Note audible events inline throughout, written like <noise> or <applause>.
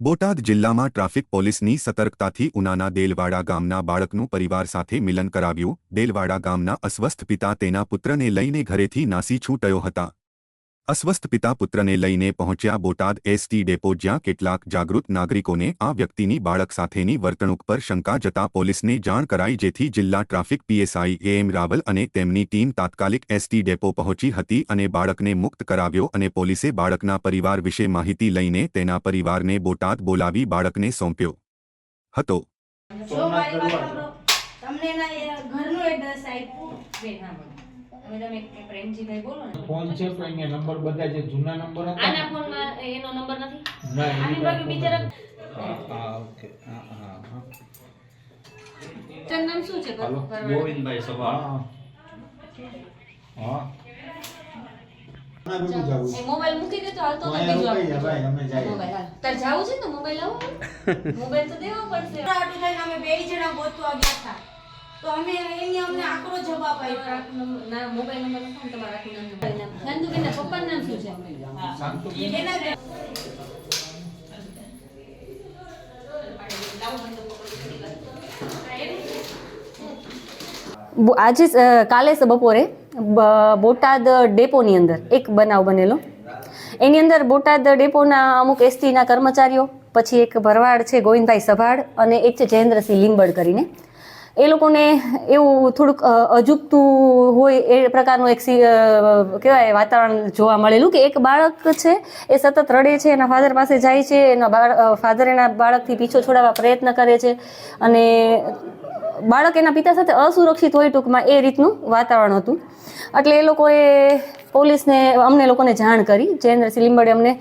બોટાદ જિલ્લામાં ટ્રાફિક પોલીસની સતર્કતાથી ઉનાના દેલવાડા ગામના બાળકનું પરિવાર સાથે મિલન કરાવ્યું. દેલવાડા ગામના અસ્વસ્થ પિતા તેના પુત્રને લઈને ઘરેથી નાસી છૂટયો હતા. અસ્વસ્થ પિતા પુત્રને લઈને પહોંચ્યા બોટાદ એસટી ડેપો જ્યાં કેટલાક જાગૃત નાગરિકોને આ વ્યક્તિની બાળક સાથેની વર્તણૂક પર શંકા જતા પોલીસને જાણ કરાઈ જેથી જિલ્લા ટ્રાફિક પીએસઆઈ એએમ રાવલ અને તેમની ટીમ તાત્કાલિક એસટી ડેપો પહોંચી હતી અને બાળકને મુક્ત કરાવ્યો અને પોલીસે બાળકના પરિવાર વિશે માહિતી લઈને તેના પરિવારને બોટાદ બોલાવી બાળકને સોંપ્યો હતો. તમને ઘરનું એડ્રેસ આપ્યું? તમે તમે એક પ્રેમજીભાઈ બોલો ને. ફોન છે પણ અહીંયા નંબર બધા જે જૂના નંબર હતા? આના ફોનમાં એનો નંબર નથી? ના આની બાજુ બિચારા હા હા ઓકે. હા હા હા. તારું શું છે? ગોવિંદભાઈ સભા હા. હા. ના બધું જવું એ મોબાઈલ મૂકી દે તો હાલ તો બીજો અમે જાય. તાર જાવું છે ને મોબાઈલ આવો? <laughs> મોબાઈલ તો દેવો પડશે. આટલું થઈને અમે બે જણા ગોતવા ગયા હતા. તો અમે એની અમને આકરો જવાબ આપ્યો. ના મોબાઈલ નંબર લખો તમારા આખું નામ લખો. નંદુબેનના પપ્પાનું નામ શું છે? શાંતુ એના બો- આજે કાલે બપોરે બોટાદ ડેપોની અંદર એક બનાવ બનેલો. એની અંદર બોટાદ ડેપોના અમુક એસટીના કર્મચારીઓ પછી એક ભરવાડ છે ગોવિંદભાઈ સભાડ અને એક છે જયેન્દ્રસિંહ લીંબડ કરીને. એ લોકોને એવું થોડુંક અજુકતું હોય એ પ્રકારનું એક કહેવાય વાતાવરણ જોવા મળેલું કે એક બાળક છે, એ સતત રડે છે, એના ફાધર પાસે જાય છે, એના ફાધર એના બાળકથી પીછો છોડાવવા પ્રયત્ન કરે છે અને બાળક એના પિતા સાથે અસુરક્ષિત હોય ટૂંકમાં એ રીતનું વાતાવરણ હતું. એટલે એ લોકોએ પોલીસને, અમને લોકોને જાણ કરી. જયેન્દ્રસિંહ લીંબડે અમને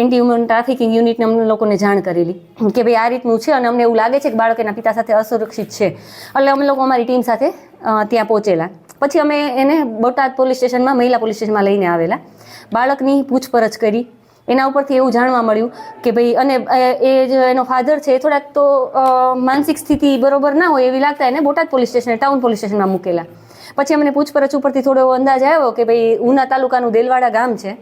એન્ટી હ્યુમન ટ્રાફિકિંગ યુનિટને અમને લોકોને જાણ કરેલી કે ભાઈ આ રીતનું છે અને અમને એવું લાગે છે કે બાળક એના પિતા સાથે અસુરક્ષિત છે. એટલે અમે લોકો અમારી ટીમ સાથે ત્યાં પહોંચેલા. પછી અમે એને બોટાદ પોલીસ સ્ટેશનમાં, મહિલા પોલીસ સ્ટેશનમાં લઈને આવેલા. બાળકની પૂછપરછ કરી. એના ઉપરથી એવું જાણવા મળ્યું કે ભાઈ અને એ જે એનો ફાધર છે એ થોડાક તો માનસિક સ્થિતિ બરોબર ના હોય એવી લાગતા એને Botad police station, town police સ્ટેશનમાં મૂકેલા. પછી અમને પૂછપરછ ઉપરથી થોડો એવો અંદાજ આવ્યો કે ભાઈ ઉના તાલુકાનું દેલવાડા ગામ છે.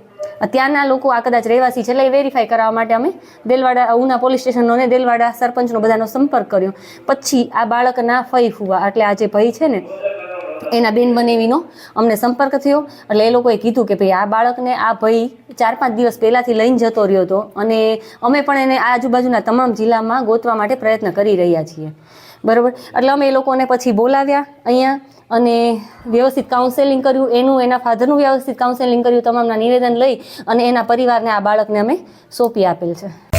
ત્યાંના લોકો આ કદાચ રહેવાસી છે, એટલે એ વેરીફાઈ કરાવવા માટે અમે દેલવાડા ઉના પોલીસ સ્ટેશનનો અને દેલવાડા સરપંચનો બધાનો સંપર્ક કર્યો. પછી આ બાળકના ફઈ ફુવા એટલે આ જે ભાઈ છે ને, એના બેન બનેવીનો અમને સંપર્ક થયો. એટલે એ લોકોએ કીધું કે ભાઈ આ બાળકને આ ભાઈ ચાર પાંચ દિવસ પહેલાંથી લઈને જતો રહ્યો હતો અને અમે પણ એને આજુબાજુના તમામ જિલ્લામાં ગોતવા માટે પ્રયત્ન કરી રહ્યા છીએ. બરાબર? એટલે અમે એ લોકોને પછી બોલાવ્યા અહીંયા અને વ્યવસ્થિત કાઉન્સેલિંગ કર્યું. એનું, એના ફાધરનું વ્યવસ્થિત કાઉન્સેલિંગ કર્યું, તમામના નિવેદન લઈ અને એના પરિવારને, આ બાળકને અમે સોંપી આપેલ છે.